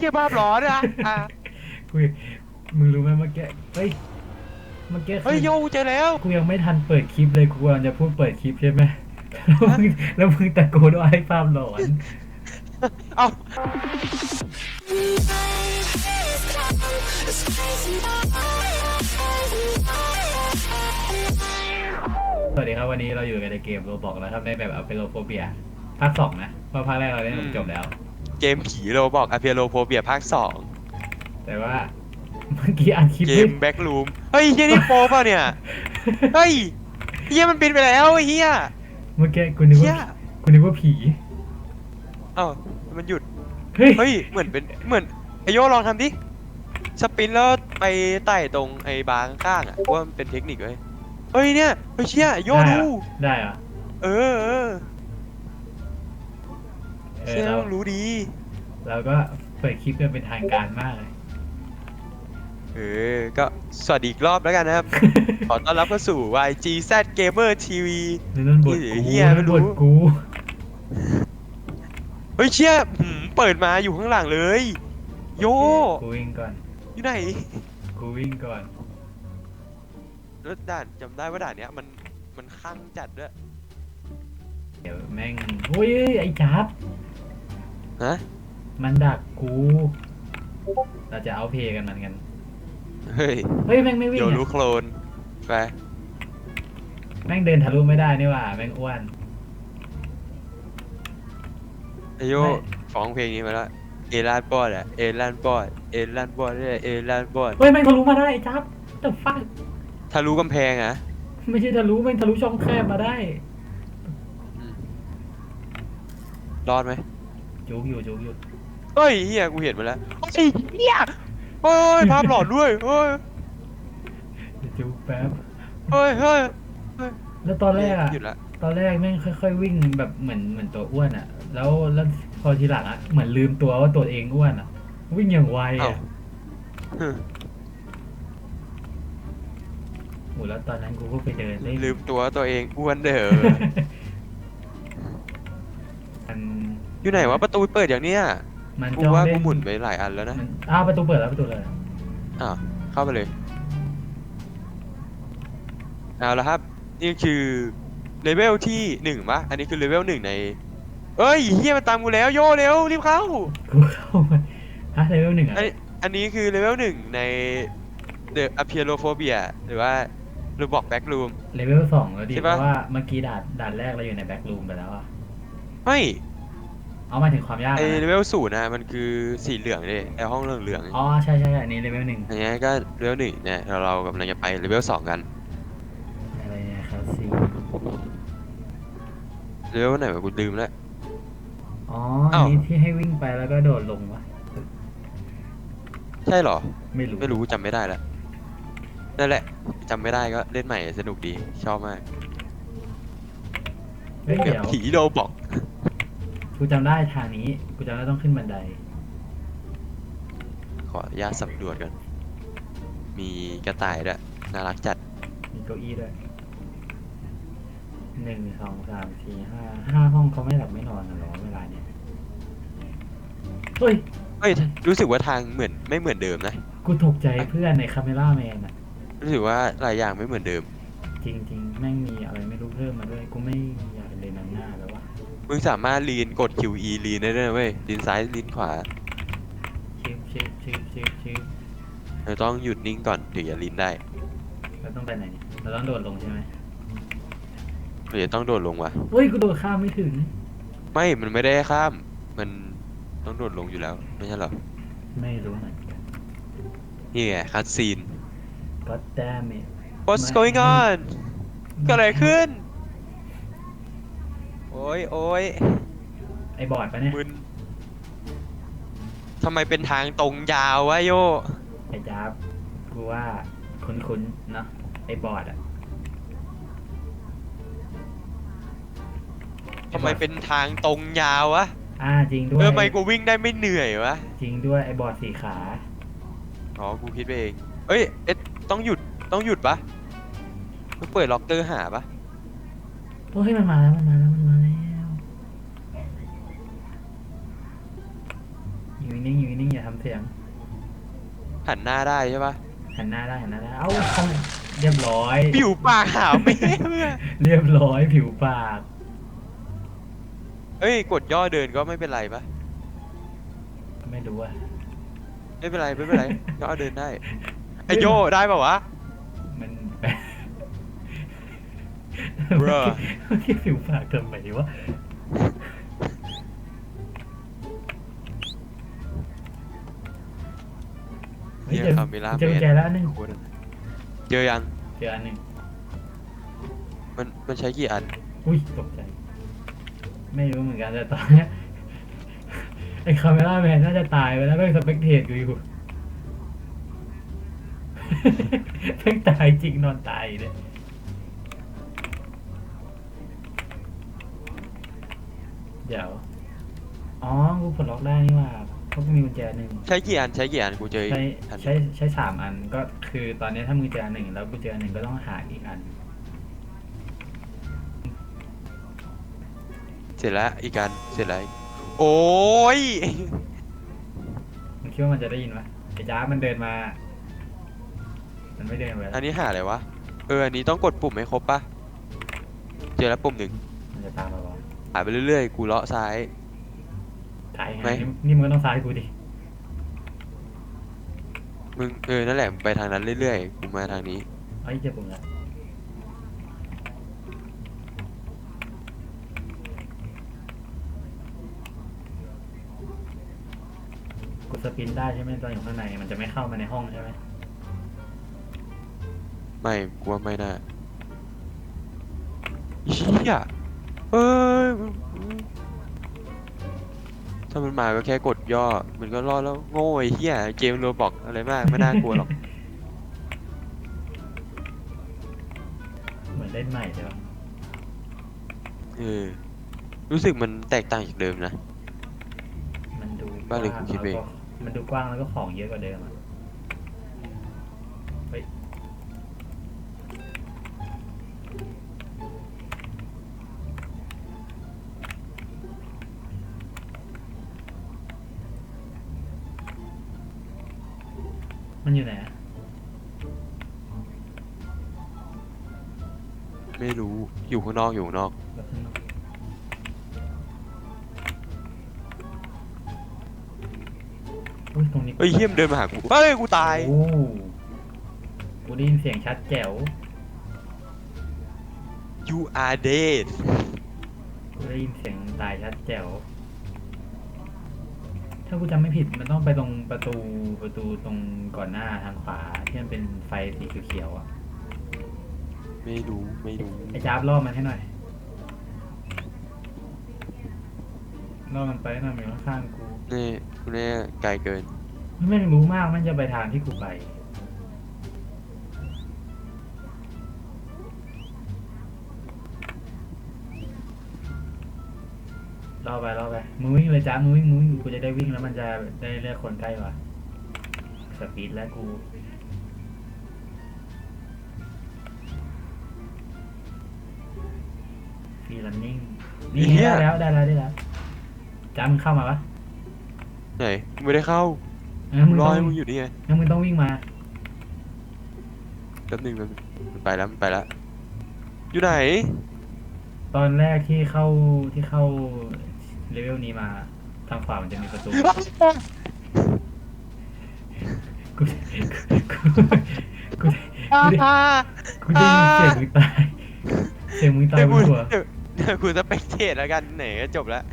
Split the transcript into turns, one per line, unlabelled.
เกี่ยภาพหลอนอะอะ
กูมึงรู้ไหมเมื่อกี้เฮ้ย เมื่อกี้คือ
เฮ้ยโยเจอแล้ว
กูยังไม่ทันเปิดคลิปเลยกูกำลังจะพูดเปิดคลิปใช่ไหมแล้วมึงแล้วมึงตะโกนว่าให้ภาพหลอน
เอ้า
สวัสดีครับวันนี้เราอยู่กันในเกมโรบอกแล้วครับในแบบอเปโลโฟเบียภาคสองนะเพราะภาคแรกเราได้จบแล้ว
เกมผีโรบอกอเพียโลโพเบียภาคสอง
แต่ว่าเมื่อกี้อัดคลิป
เก
ไม่
มแบ็กลูมเฮ้ยเฮียนี่โปเปล่ะเนี่ย เฮ้ยเฮียมันบินไปแล้วไอ้เฮีย
เมื่อกี้กูนึก
เฮีย
ว่ากูนึกว่าผี
เอ้ามันหยุด
เฮ้ย
เฮ้ยเหมือนเป็นเหมือนไอโยลองทำดิสปินแล้วไปไต่ตรงไอ้บาร์ข้างๆอะว่ามันเป็นเทคนิคเว้ยเฮ้ยเนี่ยเฮ้ยเชี่ยโย
ได้
ดู
เหรอได้เหรอ
เออเออ
เออ
เชี่ย
เรา
ต้องรู้ดี
เราก็เปิดคลิปกันเป็นทางการมากเลย
เออ ก็สวัสดีอีกรอบแล้วกันนะครับ ขอต้อนรับเข้าสู่ YGZ Gamer TV
นั่นบท
เฮ้
กู
ยเหี้ย
นั่น
ไม่รู้
บทกู
เฮ้ยเชี่ยหืมเปิดมาอยู่ข้างหลังเลย โย
กูวิ่งก่อน
อยู่ไหน
กูวิ่งก่อน
แล้วด่านจำได้ว่าด่านเนี้ยมันมันข้างจัดด้วย
เดี๋ยวแม่งโอ้ยไอ้จับ
ฮะ
มันดักกู เราจะเอาเพลย์กันมันกัน
เฮ้ย
เฮ้ยแม่งไม่วิ่ง
โย
อะ
รู้โคลนไป
แม่งเดินทะลุไม่ได้นี่หว่า แม่งอ้วน
ไอโย
ไม่
ฟ้องเพลงนี้มาแล้วเอลานบอดอะเอลานบอดเอลานบอดเนี่ยเอลานบอด
เฮ้ยแม่งทะลุมาได้ไอ้จับแต่ฟัก
ทะลุกำแพงอะ
ไม่ใช่ทะลุแม่งทะลุช่องแคบมาได้
อืมรอดไหม
จุกอยู่จุกอยู่
เฮ้ยเฮียกูเห็นมาแล้วเฮ้ยเฮียเฮ้ยภาพหลอนด้วยเฮ้ย
เดี๋ยวจุกแป๊บ
เฮ้ยเฮ้ย
แล้วตอนแรกอะ
หยุดละ
ตอนแรกแม่งค่อย ๆ วิ่งแบบเหมือนเหมือนตัวอ้วนอะแล้วแล้วพอทีหลังอะเหมือนลืมตัวว่าตัวเองอ้วนอะวิ่งอย่างไว
เอ้า
อะ
ฮึ
โหแล้วตอนนั้นกูก็ไปเดินเล่น
ลืมตัวตัวเองอ้วนเด้อ อยู่ไหนวะประตูเปิดอย่างเนี้ย
มัน
กู
จ้อง
ว่า
เล่
กู
น
หมุนไปหลายอันแล้วนะ
มันอ้าวประตูเปิดแล้วประตูเลย
อ่าวเข้าไปเลยเอาละครับ นี่คือเลเวลที่หนึ่งปะอันนี้คือเลเวลหนึ่งในเอ้ยเฮียมันตามกูแล้วโยเร็วรีบเข้า
กูเข้ามาฮะเลเวลหนึ่งอะ
อันนี้อันนี้คือเลเวลหนึ่งใน The Apeirophobia หรือว่า r o b o x Back Room
เลเวลสองแล้วดิ
ใช่
เพ
ปะ
ราะว่าเมื่อกี้ด่านด่านแรกเราอยู่ในแบ็กรูมไปแล้วอะ
ไม่
เอามาถึงความยาก
ไอ
อะ
เล
นะ
เวลศูนย์นะมันคือสีเหลืองเลยไอห้องเหลืองเหลืองๆ
อ๋อใช่ใช่ใช่อันนี้เลเวลหนึ่ง
อันนี้ก็เลเวลหนึ่งเนี่ยเราเรากำลังจะไปเลเวลสองกัน
อะไรเนี่ยครับซี
เลเวลไหนวะกูลืมแล้ว
อ๋อ
อ้าว
อันนี้ที่ให้วิ่งไปแล้วก็โดดลงวะ
ใช่เหรอ
ไม่รู้
ไม่รู้จำไม่ได้แล้วนั่นแหละจำไม่ได้ก็เล่นใหม่สนุกดีชอบมาก
เฮ้ย
แบบ
เดี๋ยว
ผีโรบอก
กูจำได้ทางนี้ กูจำได้ต้องขึ้นบันได
ขออนุญาตสำรวจกันมีกระต่ายด้วยน่ารักจัด
มีเก้าอี้ด้วยหนึ่งสองสามสี่ห้าห้าห้องเขาไม่หลับไม่นอนกันหรอเวลาเนี้ยเฮ้ย
เฮ้ย รู้สึกว่าทางเหมือนไม่เหมือนเดิมนะ
กูตกใจเพื่อนในคาเมล่าแมนอะ
รู้สึกว่าหลายอย่างไม่เหมือนเดิม
จริง ๆ แม่งมีอะไรไม่รู้เพิ่มมาด้วย กูไม่อย
มึงสามารถลีนกด QE ลีนได้ด้วยนะเว้ยลีนซ้ายลีนขวา
ชิบชิบชิบชิบชิบ
เราต้องหยุดนิ่งก่อนถึงจะลีนได้
เราต้องไปไหนเนี่ยเราต้องโดดลงใช่ไหม
หรือจะต้องโดดลงวะ
เฮ้ยกูโดดข้ามไม่ถึง
ไม่มันไม่ได้ข้าม มันต้องโดดลงอยู่แล้ว ไม่ใช่เหรอ
ไม่รู้เหมือนกัน
นี่ไงคัดซีน
God damn it
What's going on เกิดอะไรขึ้น โอ้ยโอ้ย
ไอ้บอร์ดปะเนี่ย
มึนทำไมเป็นทางตรงยาววะโย
ไอ้จ๊าบกูว่าคุ้นๆเนาะไอ้บอร์ดอะ
ทำไมเป็นทางตรงยาววะ
อ่าจริงด้ว
เอยอทำไมกูวิ่งได้ไม่เหนื่อยวะ
จริงด้วยไอ้บอร์ดสี่ขา
อ๋อกูคิดไปเอง เอ้ยเอ็ดต้องหยุดต้องหยุดปะต้องเปิดล็อกเตอร์หาปะ
โอ้ยมันมาแล้วมันมาแล้วมันมาแล้ววิ่งนิ่งๆอยู่นิ่งๆอย่าทำเสียง
หันหน้าได้ใช่ปะ
หันหน้าได้หันหน้าได้เอ้าเข้าเรียบร้อย
ผิวปากขาวไม่เมื่อ
เรียบร้อยผิวปาก
เอ้ยกดย่อเดินก็ไม่เป็นไรปะ
ไม่รู้อะ
ไม่เป็นไรไม่เป็นไรย่อเดินได้ไอโยได้ปะวะ Bruh
เมื่อกี้ผิวปากทำไมวะ เฮ้ย
เจ
อ
คาเมล่า
เจอกุญแจแล้วอันหนึง
เจอยัง
เจออันหนึ่ง
มันมันใช้กี่อัน
อุ้ยตกใจ ไม่รู้เหมือนกันแต่ตอนเนี้ยไอ้คาเมล่าแมนน่าจะตายไปแล้วแม่งสเปกเทตกูอยู่ แม่งตายจริงนอนตายเลย เดี๋ยว อ๋อ กูปลดล็อกได้นี่หว่าเพราะกูมีกุญแจหนึ่ง
ใช้กี่อันใช้กี่อันกูเจออีก
ใช้
อัน
ใช้ใช้สามอันก็คือตอนนี้ถ้ามึงเจออันหนึ่งแล้วกูเจออันหนึ่งก็ต้องหาอีกอัน
เสร็จแล้วอีกอันเสร็จแล้วอีกโอ้ย
มึงคิดว่ามันจะได้ยินปะไอ้จ้าบมันเดินมา มันไม่เดินไปแล้ว
อันนี้หาอะไรวะเอออันนี้ต้องกดปุ่มให้ครบปะเจอแล้วปุ่มหนึ่ง
มันจะตามมาบอก
หาไปเรื่อยๆ กูเลาะซ้าย
ถ่ายไง
ไม่
นี่นี่มึงก็ต้องซ้ายกูดิ
มึงเออนั่นแหละมึงไปทางนั้นเรื่อยๆ กูมาทางนี้
เอ้ยเจ็บปุ่มละกดสปินได้ใช่ไหมตอนอยู่ข้างในมันจะไม่เข้ามาในห้องใช่ไหม
ไม่กูว่าไม่น่าเชี่ยเอ้ย ถ้ามันมาก็แค่กดย่อ มันก็รอดแล้วโง่ไอ้เหี้ยเกมโรบอกอะไรมากไม่น่ากลัวหรอก
เหมือนเล่นใหม่ใช่ปะ
เออ รู้สึกมันแตกต่างจากเดิมนะ
มันดู
บ้าหรือกูคิดเอง
แล้วก็มันดูกว้างแล้วก็ของเยอะกว่าเดิมอะ มันอยู่ไหนอะ
ไม่รู้อยู่ข้างนอกอยู่ข้างนอก
แบบข้างนอกอุ้ยตรงนี้
เฮ้ยเฮียมนเดินมาหากูเฮ้ยกูตาย
โอ้กูได้ยินเสียงชัดแจ๋ว
you are dead
กูได้ยินเสียงตายชัดแจ๋ว ถ้ากูจำไม่ผิดมันต้องไปตรงประตูประตูตรงก่อนหน้าทางขวาที่มันเป็นไฟสีเขียวๆอะ
ไม่รู้ไม่รู้
ไอ้จ้าบล่อมันให้หน่อยล่อมันไปหน่อยมันอยู่ข้างๆกู
นี่กูเนี่ยไกลเกิน
มันไม่รู้มากมันจะไปทางที่กูไป รอไปรอไปมึงวิ่งเลยจ้ามึงวิ่งมึงวิ่งกูจะได้วิ่งแล้วมันจะได้เลือกคนใกล้กว่าสปีดแล้วกูฟรีลันนิ่งนี่
เหี้ย
ได้แล้วได้แล้วได้แล้วจ้ามึงเข้ามาปะ
ไหนกูไม่ได้เข้า
งั้นมึง
ร
ต้
อ
อง
ให้มึงอยู่นี่ไง
งั้นมึงต้องวิ่งมา
แป๊บหนึงแป๊บนึงมันไปแล้วมันไปแล้ว อยู่ไหน
ตอนแรกที่เข้าที่เข้า เลเวลนี้มาทางขวามันจะมีประตู กูกูกูกูได้กูได้ยินเสียงมึงตายเสียงมึงตาย
เดี๋ยว
บ
กู
นหัว
เดี๋ยวเดี๋ยวกูจะไปเทศแล้วกันไหนก็จบแล้ว